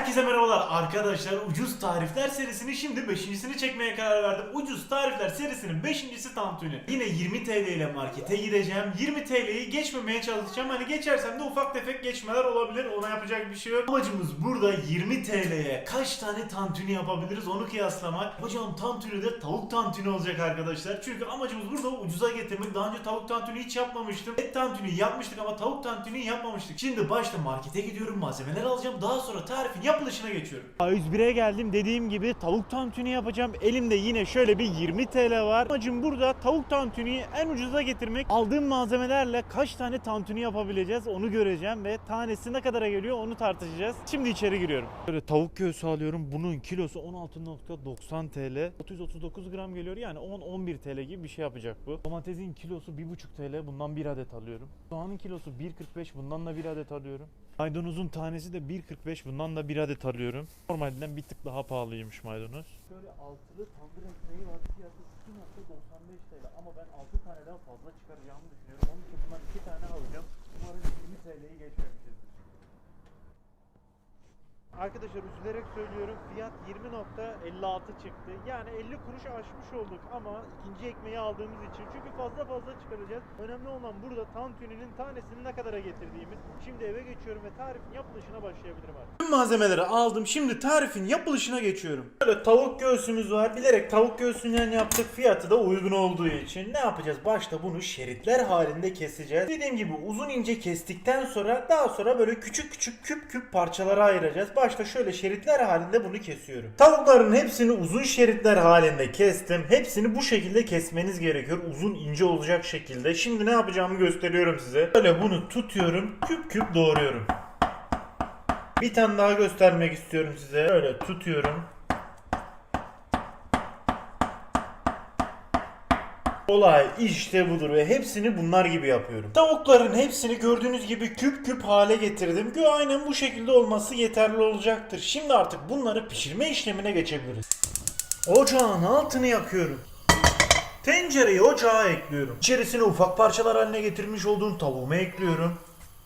Herkese merhabalar arkadaşlar. Ucuz Tarifler serisinin şimdi 5.sini çekmeye karar verdim. Ucuz Tarifler serisinin 5.si tantuni. Yine 20 TL ile markete gideceğim. 20 TL'yi geçmemeye çalışacağım. Hani geçersem de ufak tefek geçmeler olabilir. Ona yapacak bir şey yok. Amacımız burada 20 TL'ye kaç tane tantuni yapabiliriz onu kıyaslamak. Hocam tantuni de tavuk tantuni olacak arkadaşlar. Çünkü amacımız burada ucuza getirmek. Daha önce tavuk tantuni hiç yapmamıştım. Et tantuni yapmıştık ama tavuk tantuni yapmamıştık. Şimdi başta markete gidiyorum malzemeler alacağım. Daha sonra tarifin yapılışına geçiyorum. A101'e geldim. Dediğim gibi tavuk tantuni yapacağım. Elimde yine şöyle bir 20 TL var. Amacım burada tavuk tantuniyi en ucuza getirmek. Aldığım malzemelerle kaç tane tantuni yapabileceğiz onu göreceğim ve tanesi ne kadara geliyor onu tartışacağız. Şimdi içeri giriyorum. Böyle tavuk göğsü alıyorum. Bunun kilosu 16.90 TL. 639 gram geliyor yani 10-11 TL gibi bir şey yapacak bu. Domatesin kilosu 1.5 TL. Bundan bir adet alıyorum. Soğanın kilosu 1.45. Bundan da bir adet alıyorum. Maydanozun tanesi de 1.45. Bundan da bir adet alıyorum. Normalden bir tık daha pahalıymış maydanoz. Şöyle altılı tandır ekmeği var. Fiyatı 2.95 TL ama ben 6 taneden fazla çıkaracağımı düşünüyorum. Onun için bundan 2 tane alacağım. Umarım 20 TL'yi geçmemişizdir. Arkadaşlar üzülerek söylüyorum fiyat 20.56 çıktı. Yani 50 kuruş aşmış olduk ama ikinci ekmeği aldığımız için. Çünkü fazla fazla çıkaracağız. Önemli olan burada tantuninin tanesini ne kadara getirdiğimiz. Şimdi eve geçiyorum ve tarifin yapılışına başlayabilirim artık. Tüm malzemeleri aldım. Şimdi tarifin yapılışına geçiyorum. Böyle tavuk göğsümüz var. Bilerek tavuk göğsünden yaptık. Fiyatı da uygun olduğu için. Ne yapacağız? Başta bunu şeritler halinde keseceğiz. Dediğim gibi uzun ince kestikten sonra daha sonra böyle küçük küçük küp küp parçalara ayıracağız. Başta şöyle şeritler halinde bunu kesiyorum. Tavukların hepsini uzun şeritler halinde kestim. Hepsini bu şekilde kesmeniz gerekiyor. Uzun ince olacak şekilde. Şimdi ne yapacağımı gösteriyorum size. Böyle bunu tutuyorum. Küp küp doğruyorum. Bir tane daha göstermek istiyorum size. Böyle tutuyorum. Olay işte budur ve hepsini bunlar gibi yapıyorum. Tavukların hepsini gördüğünüz gibi küp küp hale getirdim. Gö aynen bu şekilde olması yeterli olacaktır. Şimdi artık bunları pişirme işlemine geçebiliriz. Ocağın altını yakıyorum. Tencereyi ocağa ekliyorum. İçerisine ufak parçalar haline getirmiş olduğum tavuğumu ekliyorum.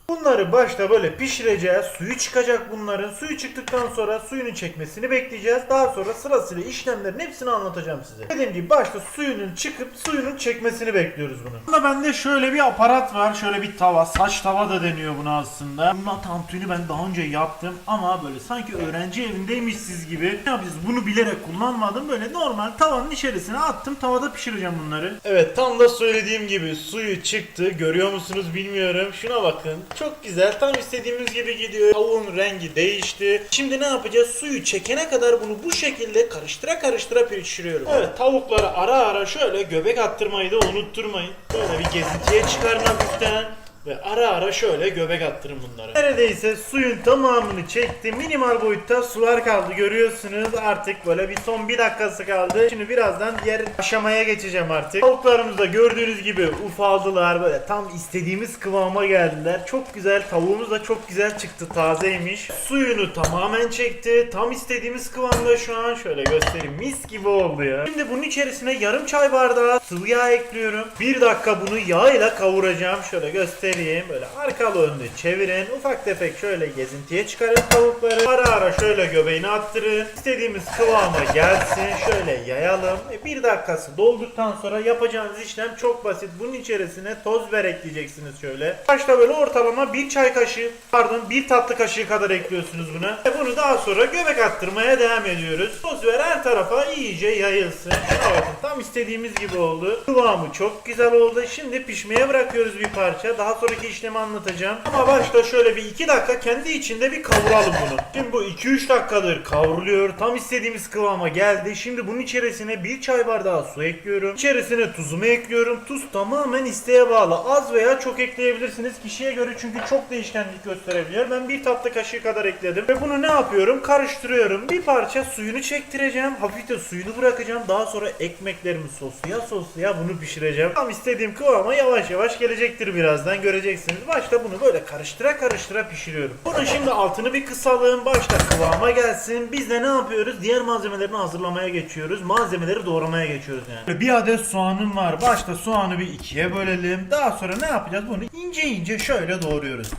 Bunları başta böyle pişireceğiz. Suyu çıkacak bunların. Suyu çıktıktan sonra suyunu çekmesini bekleyeceğiz. Daha sonra sırasıyla işlemlerin hepsini anlatacağım size. Dediğim gibi başta suyunun çıkıp suyunun çekmesini bekliyoruz bunu. Bunda bende şöyle bir aparat var. Şöyle bir tava. Saç tava da deniyor buna aslında. Bununla tantuni ben daha önce yaptım. Ama böyle sanki öğrenci evindeymişsiz gibi. Ne yapacağız? Bunu bilerek kullanmadım. Böyle normal tavanın içerisine attım. Tavada pişireceğim bunları. Evet tam da söylediğim gibi suyu çıktı. Görüyor musunuz bilmiyorum. Şuna bakın. Çok güzel. Tam istediğimiz gibi gidiyor. Tavuğun rengi değişti. Şimdi ne yapacağız? Suyu çekene kadar bunu bu şekilde karıştıra karıştıra pişiriyorum. Evet tavuklara ara ara şöyle göbek attırmayı da unutturmayın. Böyle bir gezintiye çıkarın hafiften. Ve ara ara şöyle göbek attırın bunlara. Neredeyse suyun tamamını çekti. Minimal boyutta sular kaldı görüyorsunuz. Artık böyle bir son bir dakikası kaldı. Şimdi birazdan diğer aşamaya geçeceğim artık. Tavuklarımız da gördüğünüz gibi ufaldılar. Böyle tam istediğimiz kıvama geldiler. Çok güzel. Tavuğumuz da çok güzel çıktı. Tazeymiş. Suyunu tamamen çekti. Tam istediğimiz kıvamda şu an. Şöyle göstereyim. Mis gibi oldu ya. Şimdi bunun içerisine yarım çay bardağı sıvı yağ ekliyorum. Bir dakika bunu yağ ile kavuracağım. Şöyle göstereyim. Böyle arkalı önlü çevirin. Ufak tefek şöyle gezintiye çıkarın tavukları. Ara ara şöyle göbeğini attırın. İstediğimiz kıvama gelsin. Şöyle yayalım. E, Bir dakikası dolduktan sonra yapacağınız işlem çok basit. Bunun içerisine toz biber ekleyeceksiniz şöyle. Başta böyle ortalama bir çay kaşığı pardon bir tatlı kaşığı kadar ekliyorsunuz buna. Ve bunu daha sonra göbek attırmaya devam ediyoruz. Toz biber her tarafa iyice yayılsın. Bakın tam istediğimiz gibi oldu. Kıvamı çok güzel oldu. Şimdi pişmeye bırakıyoruz bir parça. Daha sonraki işlemi anlatacağım. Ama başta şöyle bir 2 dakika kendi içinde bir kavuralım bunu. Şimdi bu 2-3 dakikadır kavruluyor. Tam istediğimiz kıvama geldi. Şimdi bunun içerisine bir çay bardağı su ekliyorum. İçerisine tuzumu ekliyorum. Tuz tamamen isteğe bağlı. Az veya çok ekleyebilirsiniz. Kişiye göre çünkü çok değişkenlik gösterebiliyor. Ben bir tatlı kaşığı kadar ekledim. Ve bunu ne yapıyorum? Karıştırıyorum. Bir parça suyunu çektireceğim. Hafif suyunu bırakacağım. Daha sonra ekmeklerimi sosluya sosluya bunu pişireceğim. Tam istediğim kıvama yavaş yavaş gelecektir birazdan. Göreceksiniz. Başta bunu böyle karıştıra karıştıra pişiriyorum. Bunun şimdi altını bir kısalım. Başta kıvama gelsin. Biz de ne yapıyoruz? Diğer malzemelerini hazırlamaya geçiyoruz. Malzemeleri doğramaya geçiyoruz yani. Bir adet soğanım var. Başta soğanı bir ikiye bölelim. Daha sonra ne yapacağız? Bunu ince ince şöyle doğruyoruz.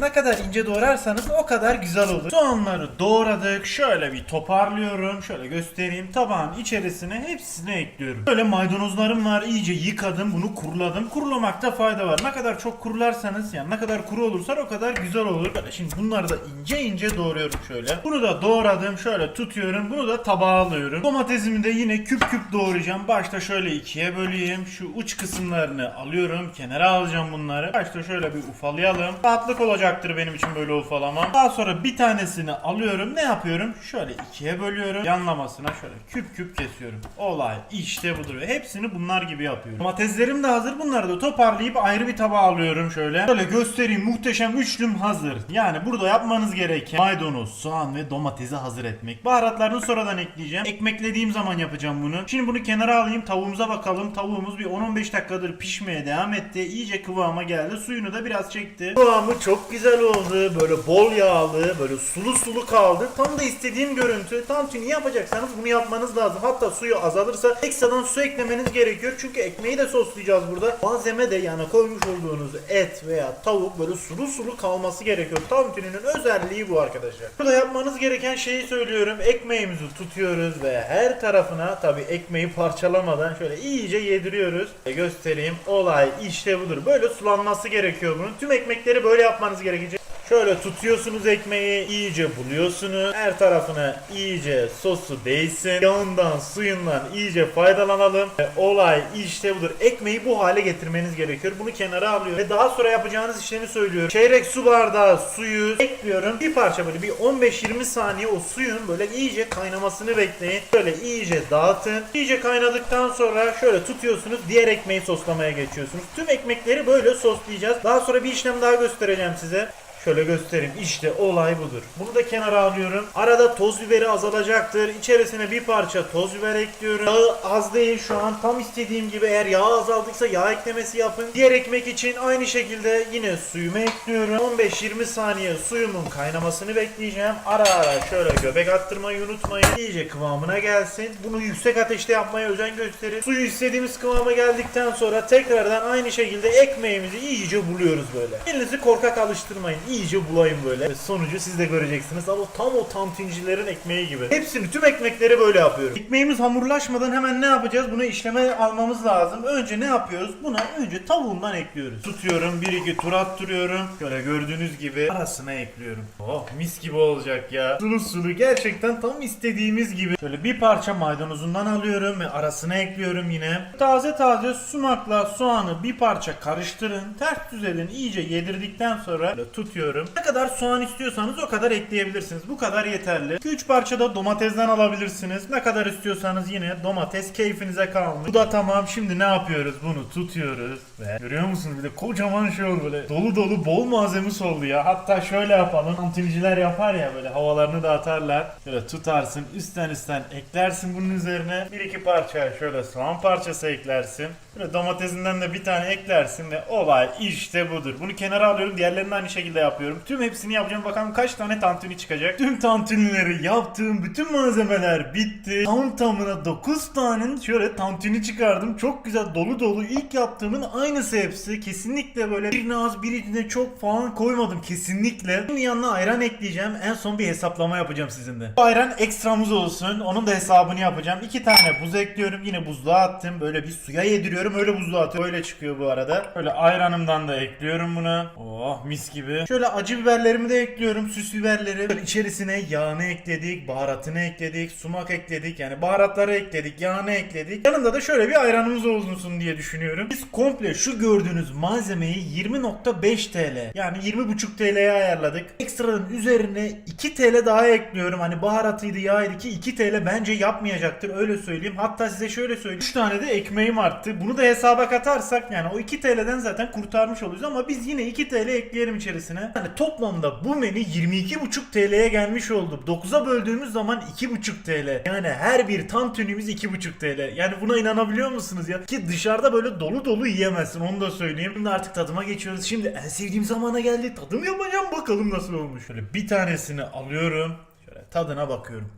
Ne kadar ince doğrarsanız o kadar güzel olur. Soğanları doğradık. Şöyle bir toparlıyorum. Şöyle göstereyim. Tabağın içerisine hepsini ekliyorum. Böyle maydanozlarım var. İyice yıkadım. Bunu kuruladım. Kurulamakta fayda var. Ne kadar çok kurularsanız yani ne kadar kuru olursa o kadar güzel olur. Böyle şimdi bunları da ince ince doğruyorum şöyle. Bunu da doğradım. Şöyle tutuyorum. Bunu da tabağa alıyorum. Domatesimi de yine küp küp doğrayacağım. Başta şöyle ikiye böleyim. Şu uç kısımlarını alıyorum. Kenara alacağım bunları. Başta şöyle bir ufalayalım. Rahatlık olacaktır benim için böyle ufalamam. Daha sonra bir tanesini alıyorum. Ne yapıyorum? Şöyle ikiye bölüyorum. Yanlamasına şöyle küp küp kesiyorum. Olay işte budur. Hepsini bunlar gibi yapıyorum. Domateslerim de hazır. Bunları da toparlayıp ayrı bir tabağa alıyorum şöyle. Şöyle göstereyim. Muhteşem üçlüm hazır. Yani burada yapmanız gereken maydanoz, soğan ve domatesi hazır etmek. Baharatlarını sonradan ekleyeceğim. Ekmeklediğim zaman yapacağım bunu. Şimdi bunu kenara alayım. Tavuğumuza bakalım. Tavuğumuz bir 10-15 dakikadır pişmeye devam etti. İyice kıvama geldi. Suyunu da biraz çekti. Kıvamı çok güzel oldu. Böyle bol yağlı, böyle sulu sulu kaldı. Tam da istediğim görüntü. Tantuni yapacaksanız bunu yapmanız lazım. Hatta suyu azalırsa ekstradan su eklemeniz gerekiyor. Çünkü ekmeği de soslayacağız burada. Malzeme de yani koymuş olduğunuz et veya tavuk böyle sulu sulu kalması gerekiyor. Tantuninin özelliği bu arkadaşlar. Burada yapmanız gereken şeyi söylüyorum. Ekmeğimizi tutuyoruz ve her tarafına tabi ekmeği parçalamadan şöyle iyice yediriyoruz. Göstereyim. Olay işte budur. Böyle sulanması gerekiyor bunun. Tüm ekmekleri böyle yapmanız askıya gerekecek. Şöyle tutuyorsunuz ekmeği, iyice buluyorsunuz. Her tarafına iyice sosu değsin. Yağından, suyundan iyice faydalanalım. Ve olay işte budur. Ekmeği bu hale getirmeniz gerekiyor. Bunu kenara alıyor. Ve daha sonra yapacağınız işlemi söylüyorum. Çeyrek su bardağı suyu ekliyorum. Bir parça böyle bir 15-20 saniye o suyun böyle iyice kaynamasını bekleyin. Böyle iyice dağıtın. İyice kaynadıktan sonra şöyle tutuyorsunuz. Diğer ekmeği soslamaya geçiyorsunuz. Tüm ekmekleri böyle soslayacağız. Daha sonra bir işlem daha göstereceğim size. Şöyle göstereyim. İşte olay budur. Bunu da kenara alıyorum. Arada toz biberi azalacaktır. İçerisine bir parça toz biber ekliyorum. Yağı az değil şu an. Tam istediğim gibi eğer yağ azaldıysa yağ eklemesi yapın. Diğer ekmek için aynı şekilde yine suyumu ekliyorum. 15-20 saniye suyumun kaynamasını bekleyeceğim. Ara ara şöyle göbek attırmayı unutmayın. İyice kıvamına gelsin. Bunu yüksek ateşte yapmaya özen gösterin. Suyu istediğimiz kıvama geldikten sonra tekrardan aynı şekilde ekmeğimizi iyice buluyoruz böyle. Elinizi korkak alıştırmayın. İyice bulayım böyle. Sonucu siz de göreceksiniz. Ama tam o tantuncilerin ekmeği gibi. Hepsini tüm ekmekleri böyle yapıyorum. Ekmeğimiz hamurlaşmadan hemen ne yapacağız? Bunu işleme almamız lazım. Önce ne yapıyoruz? Buna önce tavuğundan ekliyoruz. Tutuyorum. Bir iki tur attırıyorum. Şöyle gördüğünüz gibi arasına ekliyorum. Oh mis gibi olacak ya. Sulu sulu gerçekten tam istediğimiz gibi. Şöyle bir parça maydanozundan alıyorum ve arasına ekliyorum yine. Taze taze sumakla soğanı bir parça karıştırın. Ters düz edin. iyice yedirdikten sonra böyle tutuyorum. Ne kadar soğan istiyorsanız o kadar ekleyebilirsiniz. Bu kadar yeterli. 2-3 parça da domatesden alabilirsiniz. Ne kadar istiyorsanız yine domates keyfinize kalmış. Bu da tamam. Şimdi ne yapıyoruz? Bunu tutuyoruz ve görüyor musunuz? Bir de kocaman şey oldu böyle. Dolu dolu bol malzemesi oldu ya. Hatta şöyle yapalım. Antinciler yapar ya böyle havalarını da atarlar. Şöyle tutarsın. Üstten üstten eklersin bunun üzerine. Bir iki parça şöyle soğan parçası eklersin. Böyle domatesinden de bir tane eklersin ve olay işte budur. Bunu kenara alıyorum. Diğerlerini aynı şekilde yapıyorum. Tüm hepsini yapacağım. Bakalım kaç tane tantuni çıkacak. Tüm tantunileri yaptığım bütün malzemeler bitti. Tam tamına 9 tane şöyle tantuni çıkardım. Çok güzel dolu dolu. İlk yaptığımın aynısı hepsi. Kesinlikle böyle birine az birine çok falan koymadım. Kesinlikle. Şimdi yanına ayran ekleyeceğim. En son bir hesaplama yapacağım sizinle. Bu ayran ekstramız olsun. Onun da hesabını yapacağım. İki tane buz ekliyorum. Yine buzluğa attım. Böyle bir suya yediriyorum. Öyle buzluğa atıyorum. Öyle çıkıyor bu arada. Böyle ayranımdan da ekliyorum bunu. Oh mis gibi. Şöyle acı biberlerimi de ekliyorum. Süs biberleri. Böyle içerisine yağını ekledik. Baharatını ekledik. Sumak ekledik. Yani baharatları ekledik. Yağını ekledik. Yanında da şöyle bir ayranımız olsun diye düşünüyorum. Biz komple şu gördüğünüz malzemeyi 20.5 TL yani 20.5 TL'ye ayarladık. Ekstradan üzerine 2 TL daha ekliyorum. Hani baharatıydı yağıydı ki 2 TL bence yapmayacaktır öyle söyleyeyim. Hatta size şöyle söyleyeyim. 3 tane de ekmeğim arttı. Bunu da hesaba katarsak yani o 2 TL'den zaten kurtarmış oluruz ama biz yine 2 TL ekleyelim içerisine. Yani toplamda bu menü 22.5 TL'ye gelmiş oldu. 9'a böldüğümüz zaman 2.5 TL. Yani her bir tantunimiz 2.5 TL. Yani buna inanabiliyor musunuz ya? Ki dışarıda böyle dolu dolu bilemezsin onu da söyleyeyim. Şimdi artık tadıma geçiyoruz. Şimdi en sevdiğim zamana geldi. Tadım yapacağım bakalım nasıl olmuş. Şöyle bir tanesini alıyorum. Şöyle tadına bakıyorum.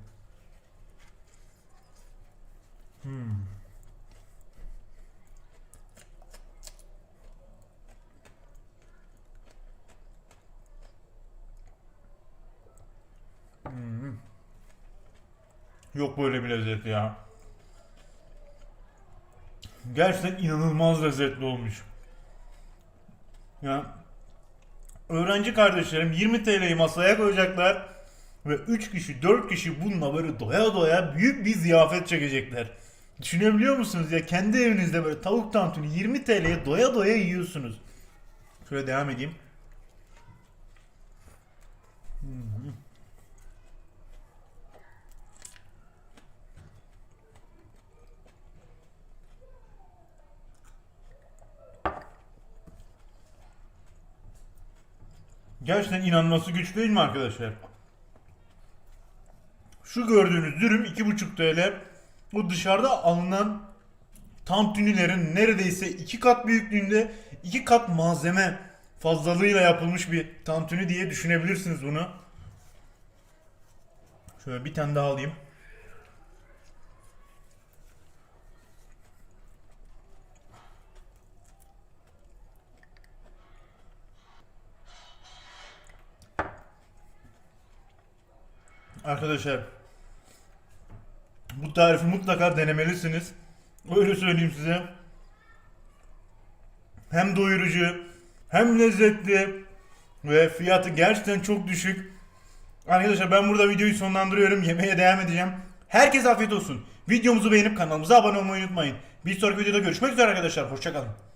Hmm. hmm. Yok böyle bir lezzet ya. Gerçekten inanılmaz lezzetli olmuş. Ya öğrenci kardeşlerim 20 TL'yi masaya koyacaklar ve 3 kişi 4 kişi bununla böyle doya doya büyük bir ziyafet çekecekler. Düşünebiliyor musunuz ya kendi evinizde böyle tavuk tantuni 20 TL'ye doya doya yiyorsunuz. Şöyle devam edeyim. Gerçekten inanması güç değil mi arkadaşlar? Şu gördüğünüz dürüm 2,5 TL. Bu dışarıda alınan tantunilerin neredeyse iki kat büyüklüğünde iki kat malzeme fazlalığıyla yapılmış bir tantuni diye düşünebilirsiniz bunu. Şöyle bir tane daha alayım. Arkadaşlar bu tarifi mutlaka denemelisiniz. Öyle söyleyeyim size. Hem doyurucu, hem lezzetli ve fiyatı gerçekten çok düşük. Arkadaşlar ben burada videoyu sonlandırıyorum. Yemeğe devam edeceğim. Herkese afiyet olsun. Videomuzu beğenip kanalımıza abone olmayı unutmayın. Bir sonraki videoda görüşmek üzere arkadaşlar. Hoşçakalın.